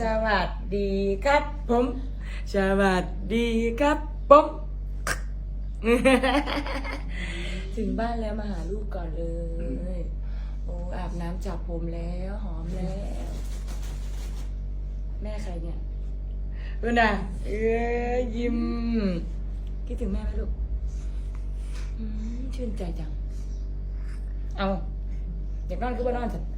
สวัสดีครับผม สวัสดีครับผม ถึงบ้านแล้วมาหาลูกก่อนเลย โอ้อาบน้ำจับผมแล้วหอมแล้ว แม่ใครเนี่ยเออน่ะเอ้ยยิ้มคิดถึงแม่ไหมลูกอืมชื่นใจจัง เอาอยากนอนก็ไปนอนสิอื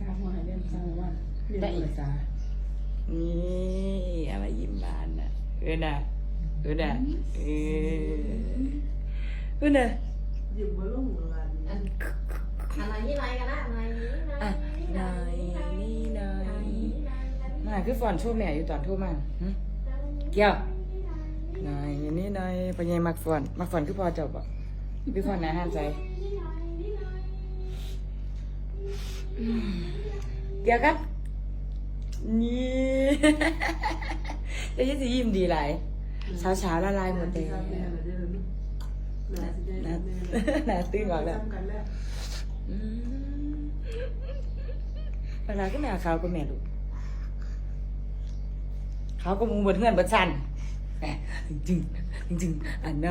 บริษัทมาให้เรียนสร้างว่าเรียนบริษัทนี่เอามายิ้มบานน่ะเออน่ะเออน่ะเออเออน่ะยิ้มมาลุ่มอะไรอันอะไรนี่ไรกันนะอะไรนี่ไรอะนายนี่นายมาคือฟอนโชว์แม่อยู่ตอนโทรมาหึเกี่ยวนายนี่นายเป็นไงมักฟอน มักฟอนคือพอจบอะพี่ฟอนนะห้ามใจ เกี่ยวครับ นี่จะยิ่งสิยิ้มดีหลายเช้าเช้าละลายหมดเลยแม่เลยเด้อแม่สิได้แม่น่าตื่นก่อนแล้วเวลาก็แม่เขาก็แม่ลูกเขาก็มุงบนเงื่อนบนสัน จริงจริงอันไหน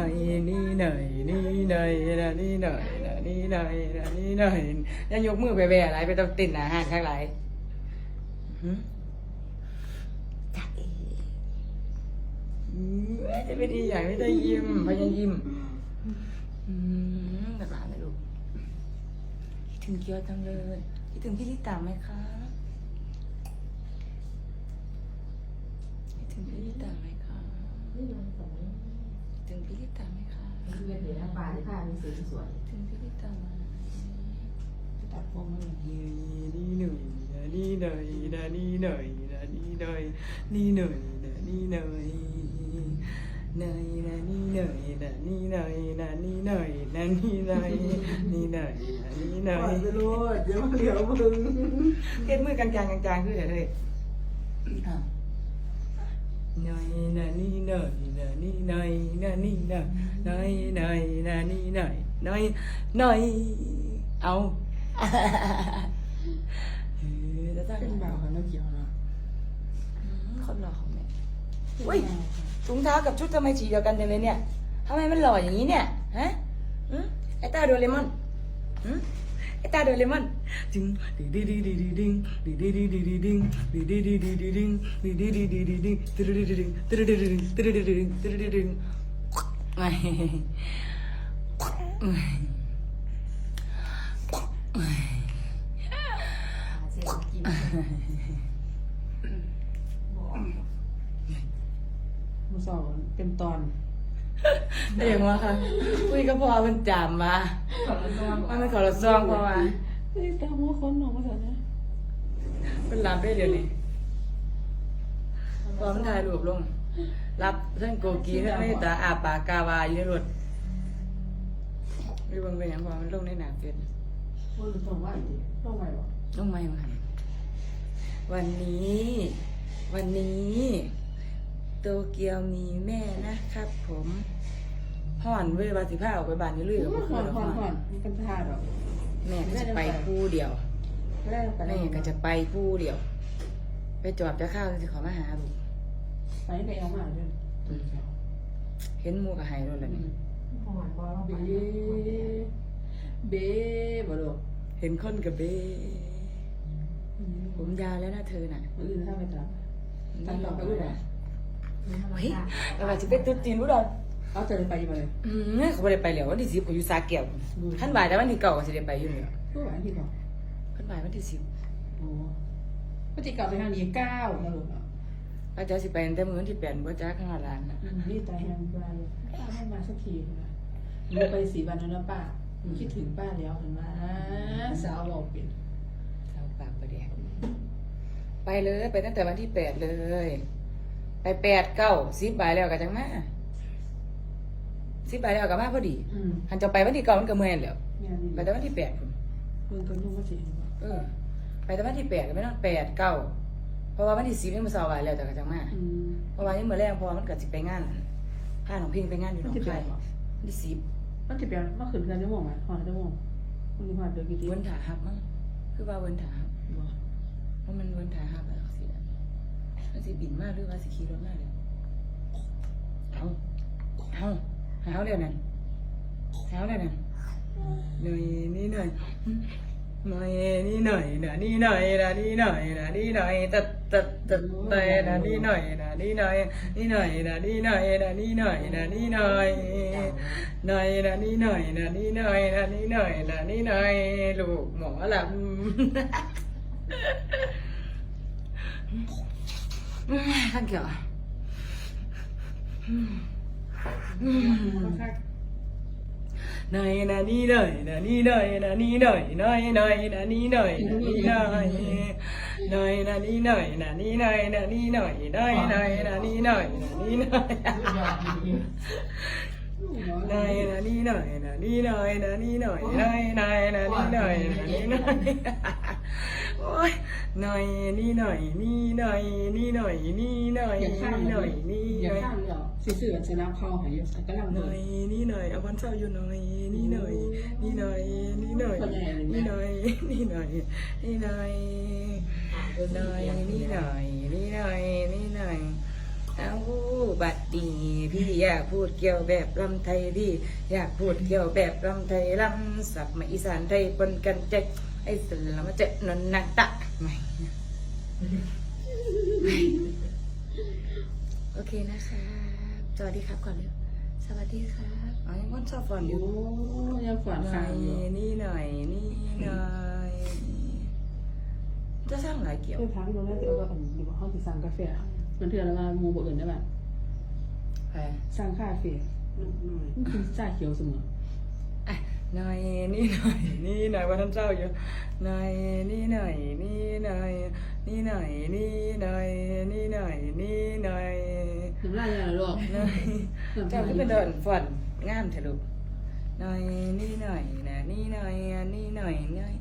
นี่หน่อยนี่หน่อยนะนี่หน่อยนะนี่หน่อยนะนี่หน่อยยังยกมือไปแบอะไรไปต้องติดนาห้างข้างไหลจ้าเอ๋อืมจะเป็นอีอย่ไม่ได้ยิ้มพยายยิ้มอืมแบบนั้นเลยลูกคิดถึงเกียวจังเลยคิดถึงพี่ลิตาไหมคะคิดถึงพี่ลิตาไหม ถึงพี่ลิตาไหมคะคือเป็นเหรียญปลาที่ผ้ามีสีสวยคิดถึงพี่ลิตาไหมตัดผมมันนี่นี่หน่อยนะนี่หน่อยนะนี่หน่อยนะนี่หน่อยนี่หน่อยนะนี่หน่อยหน่อยนะนี่หน่อยนะนี่หน่อยนะนี่หน่อยนะนี่หน่อยนี่หน่อยนะนี่หน่ปอล่อยยจะรู้เดี๋ยวมันเหลียวมึงเฮ็ดมือกลางๆกลางๆคืออะไรอะห น่อยนะนี่น่อยนะนี่น่อยนะนี่น่อยน่อยน่อยนะนี่น่อยน่อยน่อยเอาเออจะตั้งเป็นเบาค่ะน้องเขียวเนาะคนหล่อของแม่อุ้ยถุงเท้ากับชุดทำไมสีเดียวกันจังเลยเนี่ยทำไมมันหล่ออย่างนี้เนี่ยฮะอืมไอ้ตาโดเรมอนอืม ไอตาโดเรมอนจึงดิดิดิดิดิดิงดิดิดิดิดิดิงดิดิดิดิดิดิงดิดิดิดิดิดิงตึ๊ดดิดิดิงตึ๊ดดิดิดิงตึ๊ดดิดิดิงตึ๊ดดิดิดิงไม่ๆเสียงกินมือสองเป็นตอน เองวะค่ะคุยกับพ่อมันจามมามันไม่ขอรถซองพ่อมาเฮ้ยตามหัวคนออกมาเถอะนะเป็นรับได้เดี๋ยวนี้พอมันถ่ายรูปลง รับเส้นโกกีเส้นไม่ตาอาปากกาวาอยู่ในรถไม่เบังเป็นอย่างพอมันลงในหนาเฟซมือสองว่าอีกต้องไหวบ่ลงไหมมันวันนี้ วันนี้ โตเกียวมีแม่นะครับผมห่อนเว้ยบาสิผ้าออกไปบ้านนี่ลุยกับผ่พ่ออนแล้วผ่อห่นอนผ่อนมีกันท่าดอกแม่ก็จะไปคู่เดียวก็ได้ไปแม่ก็จะไปคู่เดียว ไปจอบจะข้าวจะขอมาหาลูกไปไปเอามาด้วยเห็นหมูกับไฮรถแล้วนี่หอนบอลเบ๊เบ๊บ่ดอกเห็นคนกับเบ้ผมยาวแล้วนะเธอน่ะมืออื่นถ้าไปตามไม่หลอกไปเลด้วยยนะ เฮ้ยเราอาจจะเป็นตุ๊ดจีนบุดอนเอาจะไปมาเลยอืมเขาไม่ได้ไปแล้ววันที่สิบเขาอยู่ซาเกียวขั้นบ่ายแต่วันที่เก่าก็จะได้ไปอยู่เนี่ยผู้หวานที่บอกขั้นบ่ายวันที่สิบโอ้ปฏิกรรมไปทางนี้เก้านะลูกเนาะอาจารย์สิไปตั้งแต่มื้อวันที่แปดบ่จ้าข้างหลังน่ะนี่ตายแฮมป้าป้าไม่มาสักทีนะหนูไปสีวันนั้นนะป้าหนูคิดถึงป้าแล้วเห็นไหมสาวบอกเป็นเอาปากไปแดกไปเลย ไปตั้งแต่วันที่แปดเลย ไปแปดเก้าสิบใบแล้วก็จังมาสิบใบแล้วก็มาพอดีอืมหันจะไปวันที่เก้ามันก็เมื่อยแล้วงานนี้ไปแต่วันที่แปดพุ่นเมืองคนยุ่งก็จริงเออ ไปแต่วันที่แปดก็ไม่ต้องแปดเก้าเพราะว่าวันที่สิบนี่มันสาวไว้แล้วแต่ก็จังมาอืม เพราะว่านี่เมื่อแรกเพอมันเกิดสิไปงานพาน้องพิงไปงานอยู่หนองวันที่แปคายดเหรอ วันที่สิบมันจะเป็นมันขึ้นเพื่อนได้บ่ไหมหอดได้บ่มันมีหอดเดือกี่ทีเวินถาฮับมั้งคือว่าเวินถาฮับบ่ เพราะมันเวินถาฮับแล้ว สิมันสิบินมากหรือว่าสิขี่รถมากเลยเอาเอาหาเร็วนั่นหาเร็วนั่นหน่อยนี่หน่อยหน่อยนี่หน่อยนะนี่หน่อยนะนี่หน่อยนะนี่หน่อยตัดตัดตัดไปนะนี่หน่อยนะนี่หน่อยนี่หน่อยนะนี่หน่อยนะนี่หน่อยนะนี่หน่อยหน่อยนะนี่หน่อยนะนี่หน่อยนะนี่หน่อยนะนี่หน่อยลูกหมอลำ ขั้นเกี่ยวอะหน่อยนะนี่หน่อยนะนี่หน่อยนะนี่หน่อยหน่อยหน่อยนะนี่หน่อยนะนี่หน่อยห น่อยนะนี่หน่อยนะนี่หน่อยนะนี่หน่อยหน่อยหน่อยนะนี่หน่อยนะนี่หน่อยหน่อยนะนี่หน่อยนะนี่หน่อยนะนี่หน่อยหน่อยหน่อยนะนี่หน่อยนะนี่หน่อยโอ้ยหน่อยนี่หน่อยนี่หน่อยนี่หน่อยนี่หน่อยอย่านี่หน่อยนี่อหย่าน่อยข้ามเหรอสื่อชนะคอหายกำลังหน่อยยนี่หน่อยเอาวันเช้าอยู่หน่อยนี่หน่อยนี่หน่อยนี่หน่อยนี่หน่อยนี่หน่อยนี่หน่อยหน่อยนี่หน่อยนี่หน่อยนี่หน่อย เอาบัดดีพี่อยากพูดเกี่ยวแบบลำไทยพี่อยากพูดเกี่ยวแบบลำไทยลำสับมาอีสานไทยปนกันใจไอ้สลามะเจนนนักตะไม่โอเคนะคะสวัสดีครับก่อนเร็วสวัสดีครับอ๋อยังวันชอบฟังอโอ้ยู่ยังฝันหน่ขาอยอยู่นี่หน่อยนี่หน่อยจะสร้างหลายเกี่ยวเพื่อพักดูแลตัวก็อันอยู่ห้องที่สั่งกาแฟ มันเถื่อนมามูบ่อื่นได้ป่ะไปสั่งคาเฟ่มันคือชาเขียวเสมออะหน่อยนี่หน่อยนี่หน่อยวันท่านเจ้าอยู่หน่อยนี่หน่อยนี่หน่อยนี่หน่อยนี่หน่อยนี่หน่อยนี่หน่อยน้ำลายยังไงลูกหน่อยเจ้าก็เป็นเดินฝนงามเถอะลูกหน่อยนี่หน่อยนะนี่หน่อยอะนี่หน่อยหน่อย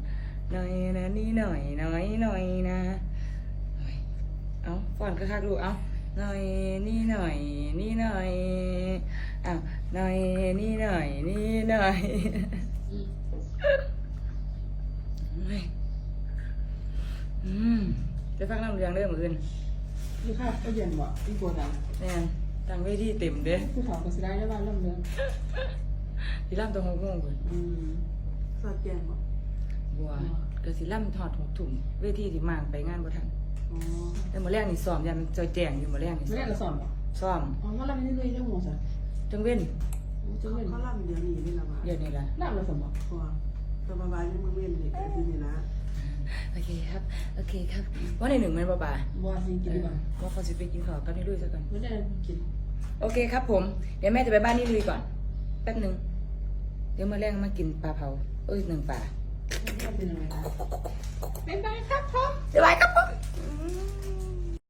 หน่อยนะนี่หน่อยหน่อยหน่อยนะหน่อย เอาฝนก็คักๆลูกเอาหน่อยนี่หน่อยนี่หน่อยอ้าวหน่อยนี่หน่อยนี่หน่อยเฮ้ยอืมจะฟังน้ำเรืองเรื่องมืออื่นนี่ค่ะก็เย็นบ่ที่โกดังแน่นตั้งเวทีเต็มเด้ผู้ถอก็สิได้ได้บ้านลำเรืองสิล่ำตัวหกโมงพุ่นอืมสอดแกงบอกบัวก็สิล่ำถอดหกถุงเวทีสิมางไปงานบ่ทัน อ๋อแต่มื้อแรกนี่ซ้อมยันจอยแจงอยู่มื้อแรกนี่ไม่ได้กระสอนบ่ซ้อมอ๋อว่าเราไม่ได้เลยจังหวะซะจังเว้นจังเป็นเขาล่ำเดี๋ยวนี้นี่ละมาเดี๋ยวนี้ล่ะน้ำละสมบ่พอตัวบาบายังมึงเว้นนี่ก็ที่นี่นะโอเคครับ โอเคครับ ว่าในหนึ่งแม่นบ่ป่าบ่สิกินดีกว่าว่าเขาสิไปกินข้าวกับนี่ลุยซะก่อน ไม่ได้กินโอเคครับผม เดี๋ยวแม่จะไปบ้านนี่ลุยก่อน แป๊บหนึงเดี๋ยวมื้อแรกมากินปลาเผา เอ้ยหนึ่งปลา เป็นอะไรนะบ๊ายบายครับพ่อบ๊ายบายครับผม